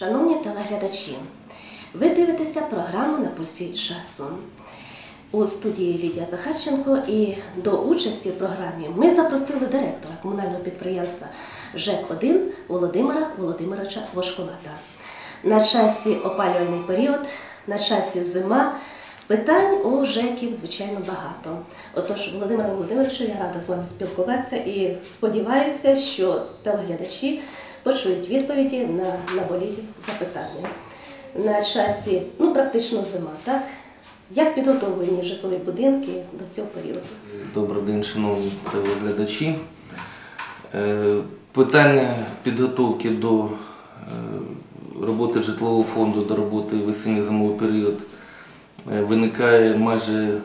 Шановні телеглядачі, ви дивитеся програму на пульсі часу. У студії Лідія Захарченко і до участі в програмі ми запросили директора комунального підприємства ЖЕК-1 Володимира Володимировича Вошкулата. На часі опалювальний період, на часі зима. Питань у ЖЕКів, звичайно, багато. Отож, Володимира Володимировичу, я рада з вами спілкуватися і сподіваюся, що телеглядачі почують відповіді на наболілі запитання. На часі, ну, практично зима, так? Як підготовлені житлові будинки до цього періоду? Добрий день, шановні телеглядачі. Е, Питання підготовки до е, роботи житлового фонду, до роботи весінньо-зимовий період е, виникає майже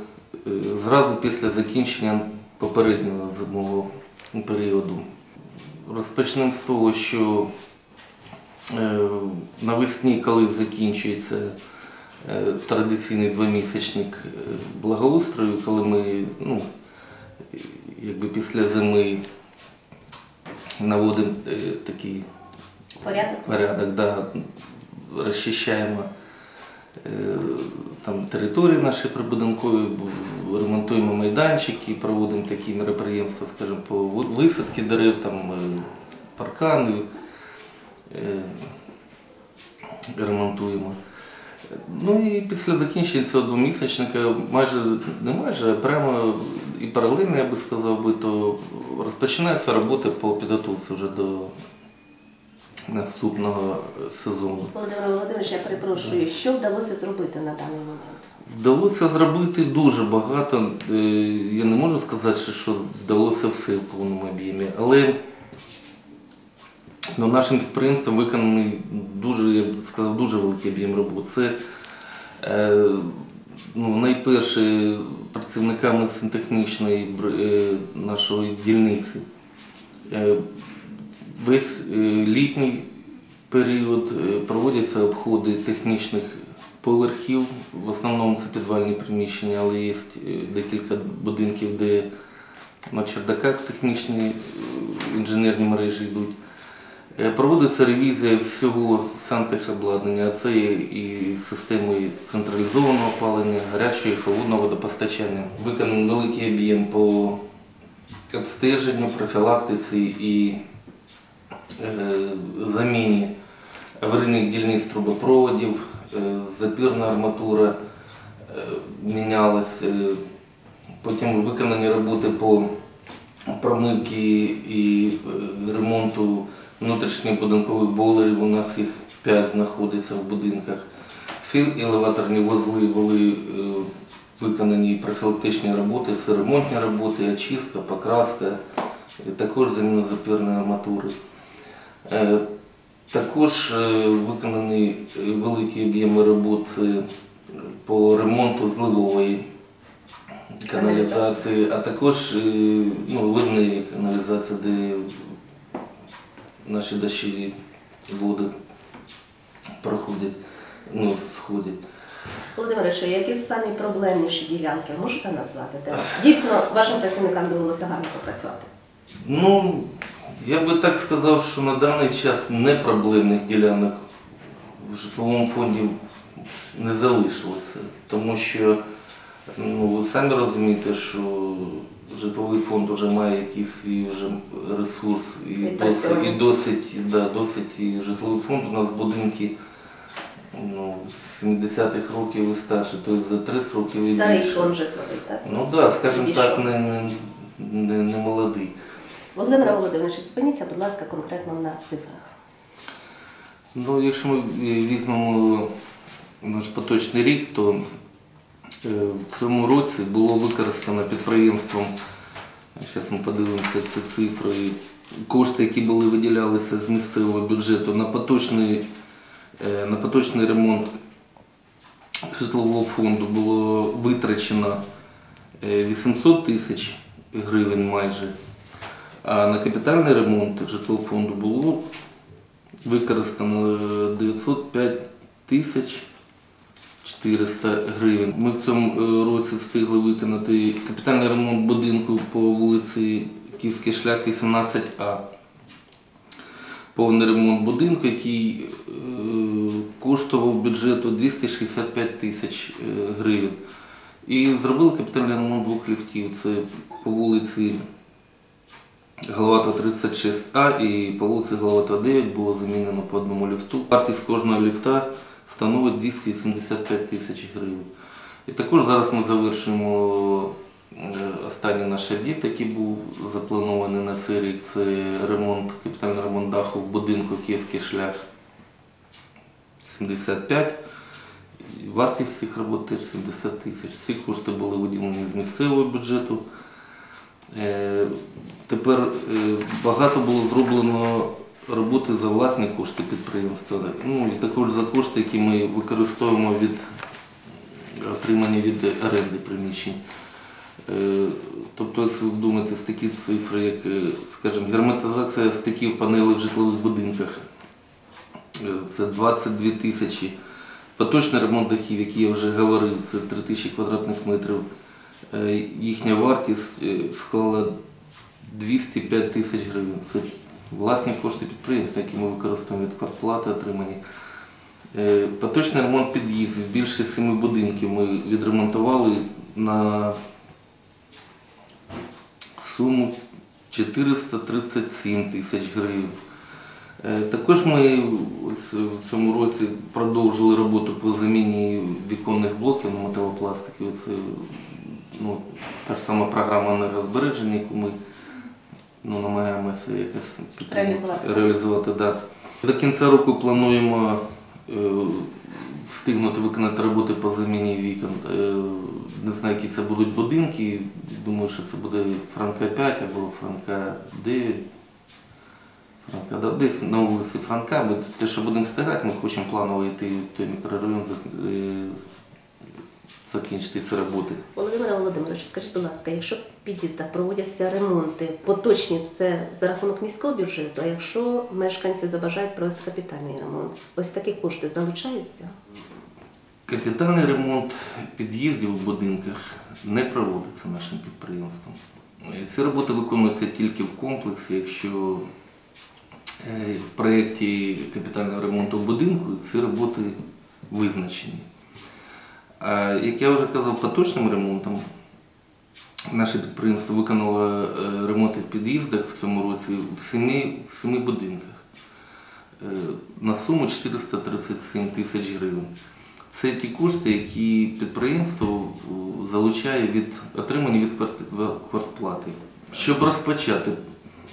зразу після закінчення попереднього зимового періоду. Розпочнемо з того, що е, навесні, коли закінчується е, традиційний двомісячник е, благоустрою, коли ми ну, якби після зими наводимо такий Порядок? порядок, да, розчищаємо там, території наші прибудинкові, бу- ремонтуємо майданчики, проводимо такі мероприємства, скажімо, по висадці дерев, там, е, паркани, е, ремонтуємо. Ну і після закінчення цього двомісячника, майже не майже, а прямо і паралельно, я би сказав, би, то розпочинається робота по підготовці вже до наступного сезону. Володимир Володимирович, я перепрошую, що вдалося зробити на даний момент? Вдалося зробити дуже багато. Е, Я не можу сказати, що- вдалося все в повному об'ємі, але ну, нашим підприємством виконаний дуже, я б сказав, дуже великий об'єм робот. Це е, ну, найперше працівниками е, нашої дільниці. Е, Весь е, літній період е, проводяться обходи технічних поверхів. В основному це підвальні приміщення, але є е, декілька будинків, де на чердаках технічні інженерні мережі йдуть. Проводиться ревізія всього сантехобладнання, а це є і системи централізованого опалення, гарячого і холодного водопостачання. Виконаний великий об'єм по обстеженню, профілактиці і заміні аварійних дільниць трубопроводів, е, запірна арматура е, мінялась, е, потім виконані роботи по промивці і е, ремонту внутрішніх будинкових бойлерів. У нас їх 5 знаходиться в будинках. Всі елеваторні вузли були е, виконані профілактичні роботи, це ремонтні роботи, очистка, покраска, також заміна запірної арматури. Е, Також е, виконані великі об'єми робот по ремонту зливової каналізації, а також е, ну, ливної каналізації, де наші дощові води проходять, ну, сходять. Володимир Ильич, які самі проблемніші ділянки можете назвати? Де дійсно вашим працівникам довелося гарно попрацювати? Ну, я би так сказав, що на даний час непроблемних ділянок в житловому фонді не залишилося. Тому що, ну, ви самі розумієте, що житловий фонд вже має якийсь свій вже ресурс і досить, і досить, да, досить і житловий фонд. У нас будинки ну, з 70-х років і старше, тобто за 30 років і Старий більше. фонд житловий, так? Ну так, да, скажімо так, не, не, не, не молодий. Володимир Володимирович, зупиніться, будь ласка, конкретно на цифрах. Ну, якщо ми візьмемо наш поточний рік, то е, в цьому році було використано підприємством, зараз ми подивимося ці цифри, кошти, які були виділялися з місцевого бюджету на поточний, е, на поточний ремонт житлового фонду було витрачено е, 800 тисяч гривень майже, а на капітальний ремонт житлового фонду було використано е, 905 тисяч 400 гривень. Ми в цьому е, році встигли виконати капітальний ремонт будинку по вулиці Київський шлях 18А. повний ремонт будинку, який е, коштував бюджету 265 тисяч е, гривень. І зробили капітальний ремонт двох ліфтів. Це по вулиці Головата 36А і по вулиці Головата 9 було замінено по одному ліфту. Вартість кожного ліфта становить 275 тисяч гривень. І також зараз ми завершуємо е, останній наш об'єкт, який був запланований на цей рік. Це ремонт, капітальний ремонт даху в будинку Київський шлях 75. Вартість цих робот теж 70 тисяч. Ці кошти були виділені з місцевого бюджету. Е, Тепер е, багато було зроблено роботи за власні кошти підприємства. Ну і також за кошти, які ми використовуємо від отримані від оренди приміщень. Е, Тобто, якщо ви думаєте, з такі цифри, як, скажімо, герметизація стиків панелей в житлових будинках, це 22 тисячі. Поточний ремонт дахів, який я вже говорив, це 3 тисячі квадратних метрів. Е, Їхня вартість е, склала 205 тисяч гривень. Це власні кошти підприємства, які ми використовуємо від квартплати отримані. Е, Поточний ремонт під'їздів, більше семи будинків ми відремонтували на суму 437 тисяч гривень. Також ми в цьому році продовжили роботу по заміні віконних блоків на металопластики. Ну, та ж сама програма енергозбереження, яку ми ну, намагаємося якось Реалізувати. реалізувати да. До кінця року плануємо е, встигнути виконати роботи по заміні вікон. Е, не знаю, які це будуть будинки. Думаю, що це буде Франка 5 або Франка 9. Франка, да, десь на вулиці Франка. Ми те, що будемо встигати, ми хочемо планово йти в той мікрорайон, е, закінчити ці роботи. Володимира Володимирович, скажіть, будь ласка, якщо в під'їздах проводяться ремонти, поточні це за рахунок міського бюджету, а якщо мешканці забажають провести капітальний ремонт, ось такі кошти залучаються? Капітальний ремонт під'їздів в будинках не проводиться нашим підприємством. Е, Ці роботи виконуються тільки в комплексі, якщо е, в проєкті капітального ремонту будинку ці роботи визначені. А як я вже казав, поточним ремонтом наше підприємство виконало е, ремонти в під'їздах в цьому році в семи, в семи будинках е, на суму 437 тисяч гривень. Це ті кошти, які підприємство е, залучає від отримані від квартплати. Щоб розпочати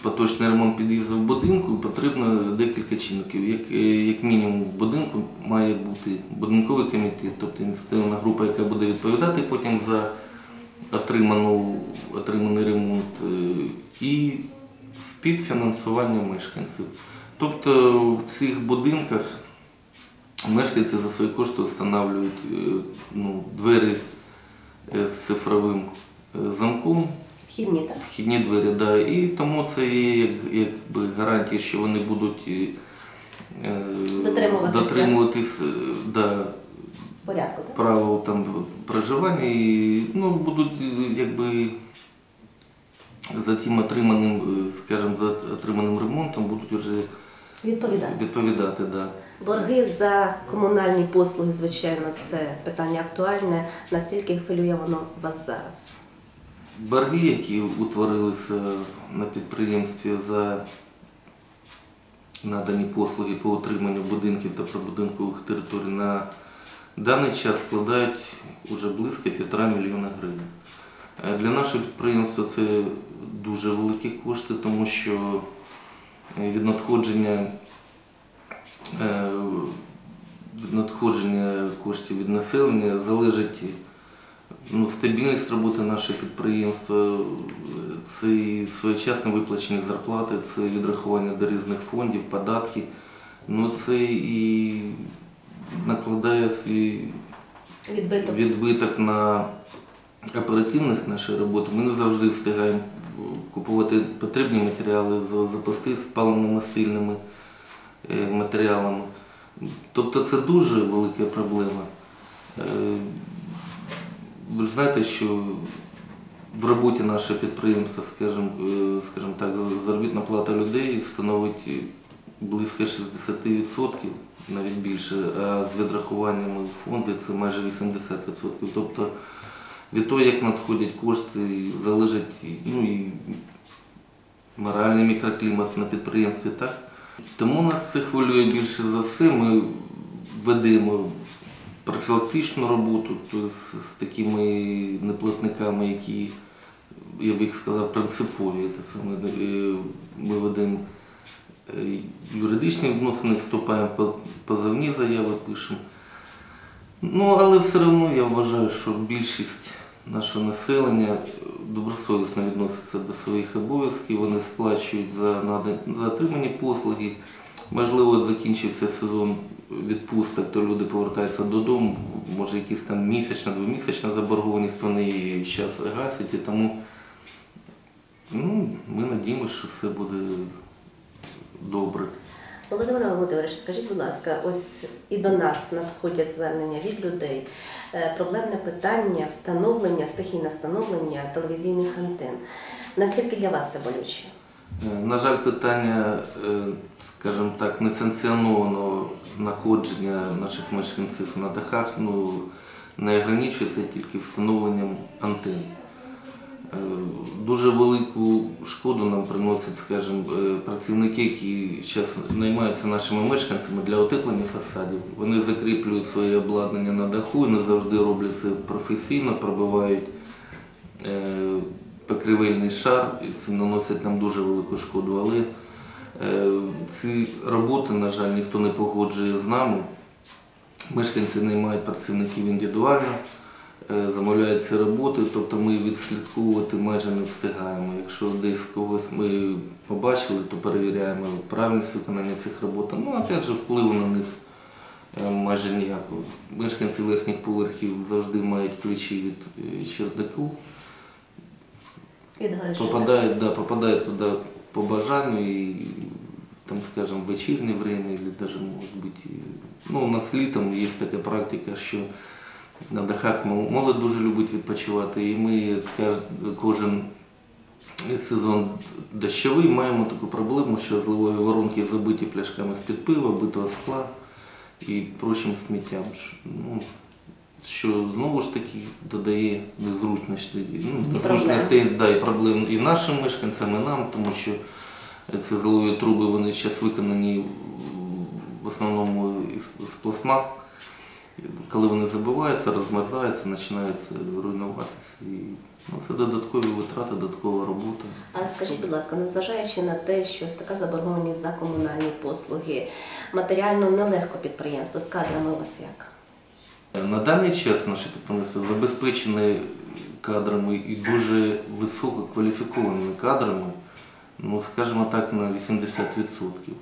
поточний ремонт під'їзду в будинку, потрібно декілька чинників. Як, е, як мінімум в будинку має бути будинковий комітет, тобто ініціативна група, яка буде відповідати потім за отриману, отриманий ремонт, е, і співфінансування мешканців. Тобто в цих будинках мешканці за свої кошти встановлюють е, ну, двері з цифровим замком, Вхідні, так? вхідні двері, да, і тому це є як, якби гарантія, що вони будуть е, Дотримуватися. дотримуватись е, да, Порядку, так? правил там проживання і ну, будуть е, якби за тим отриманим, е, скажімо, за отриманим ремонтом будуть вже Відповідати. відповідати. Да. Борги за комунальні послуги, звичайно, це питання актуальне. Настільки хвилює воно вас зараз? Борги, які утворилися на підприємстві за надані послуги по утриманню будинків та прибудинкових територій на даний час складають вже близько півтора мільйона гривень. Е, Для нашого підприємства це дуже великі кошти, тому що е, від надходження, е, від надходження коштів від населення залежить ну, стабільність роботи нашого підприємства, це і своєчасне виплачені зарплати, це відрахування до різних фондів, податки. Ну це і накладає свій Відбиток. відбиток на оперативність нашої роботи. Ми не завжди встигаємо купувати потрібні матеріали, запасти з паливно-мастильними е, матеріалами. Тобто це дуже велика проблема. Ви знаєте, що в роботі нашого підприємства, скажімо, е, скажімо так, заробітна плата людей становить близько 60%, навіть більше, а з відрахуваннями фонди це майже 80%. Тобто від того, як надходять кошти, залежить ну, і моральний мікроклімат на підприємстві, так? Тому нас це хвилює більше за все. Ми ведемо профілактичну роботу з, з такими неплатниками, які, я б їх сказав, принципові. Е, ми ведемо е, юридичні відносини, вступаємо по- позовні заяви, пишемо. Ну, але все одно я вважаю, що більшість нашого населення е, добросовісно відноситься до своїх обов'язків, вони сплачують за, за отримані послуги. Можливо, от закінчився сезон відпусток, то люди повертаються додому, може якісь там місячна, двомісячна заборгованість, вони її зараз гасять, і тому ну, ми надіємося, що все буде добре. Володимир Володимирович, скажіть, будь ласка, ось і до нас надходять звернення від людей. Е, Проблемне питання встановлення, стихійне встановлення телевізійних антен. Наскільки для вас це болюче? Е, На жаль, питання, е, скажімо так, несанкціонованого знаходження наших мешканців на дахах ну, не ограничується тільки встановленням антенн. Е, Дуже велику шкоду нам приносять, скажімо, е, працівники, які зараз наймаються нашими мешканцями для утеплення фасадів. Вони закріплюють своє обладнання на даху і не завжди роблять це професійно, пробивають е, покривельний шар, і це наносить нам дуже велику шкоду. Але ці роботи, на жаль, ніхто не погоджує з нами. Мешканці наймають працівників індивідуально, е, замовляють ці роботи, тобто ми відслідковувати майже не встигаємо. Якщо десь когось ми побачили, то перевіряємо правильність виконання цих робот. Ну, опять же, впливу на них е, майже ніякого. Мешканці верхніх поверхів завжди мають ключі від е, чердаку. Гаражі, да, попадают туда по бажанию и там, скажем, в вечірнє время или даже, может быть, ну, у нас літом є така практика, що на дахах молодь дуже любить відпочивати, і ми кожен сезон дощовий маємо таку проблему, що зливові воронки забиті пляшками з-під пива, битого скла і прочим сміттям. Ну, що знову ж таки додає незручності, ну, незручностей да, і проблем і нашим мешканцям, і нам, тому що ці зилові труби вони зараз виконані в основному з пластмас. Коли вони забиваються, розмерзаються, починаються руйнуватися. І, ну, це додаткові витрати, додаткова робота. А скажіть, будь ласка, незважаючи на те, що ось така заборгованість за комунальні послуги, матеріально нелегко підприємство з кадрами ось як? На даний час наше підприємство забезпечене кадрами і дуже висококваліфікованими кадрами, ну, скажімо так, на 80%.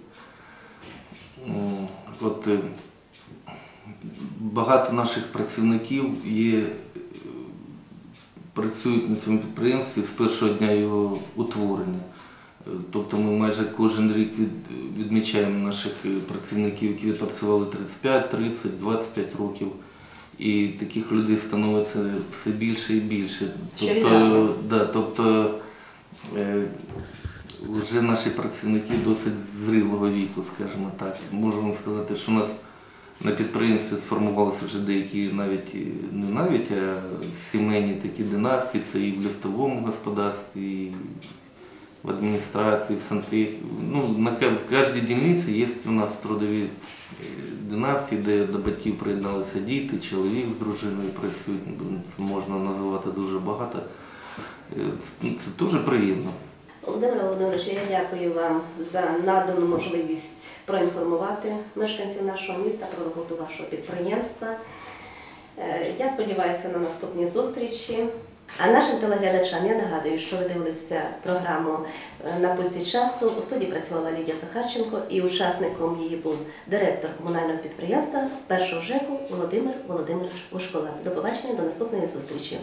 От, е, багато наших працівників є, е, працюють на цьому підприємстві з першого дня його утворення. Е, Тобто ми майже кожен рік від, відмічаємо наших працівників, які відпрацювали 35, 30, 25 років. І таких людей становиться все більше і більше. Тобто, да, тобто е, вже наші працівники досить зрілого віку, скажімо так. Можу вам сказати, що у нас на підприємстві сформувалися вже деякі навіть е, не навіть, а сімейні такі династії, це і в ліфтовому господарстві, і в адміністрації, в сантех. Ну, на в кожній дільниці є у нас трудові е, династії, де до батьків приєдналися діти, чоловік з дружиною працюють. Ну, Це можна називати дуже багато. Е, це дуже приємно. Володимир Володимирович, я дякую вам за надану можливість проінформувати мешканців нашого міста про роботу вашого підприємства. Е, Я сподіваюся на наступні зустрічі. А нашим телеглядачам я нагадую, що ви дивилися програму е, на пульсі часу. У студії працювала Лідія Захарченко і учасником її був директор комунального підприємства першого ЖЕКу Володимир Володимирович Ушкола. До побачення, до наступної зустрічі.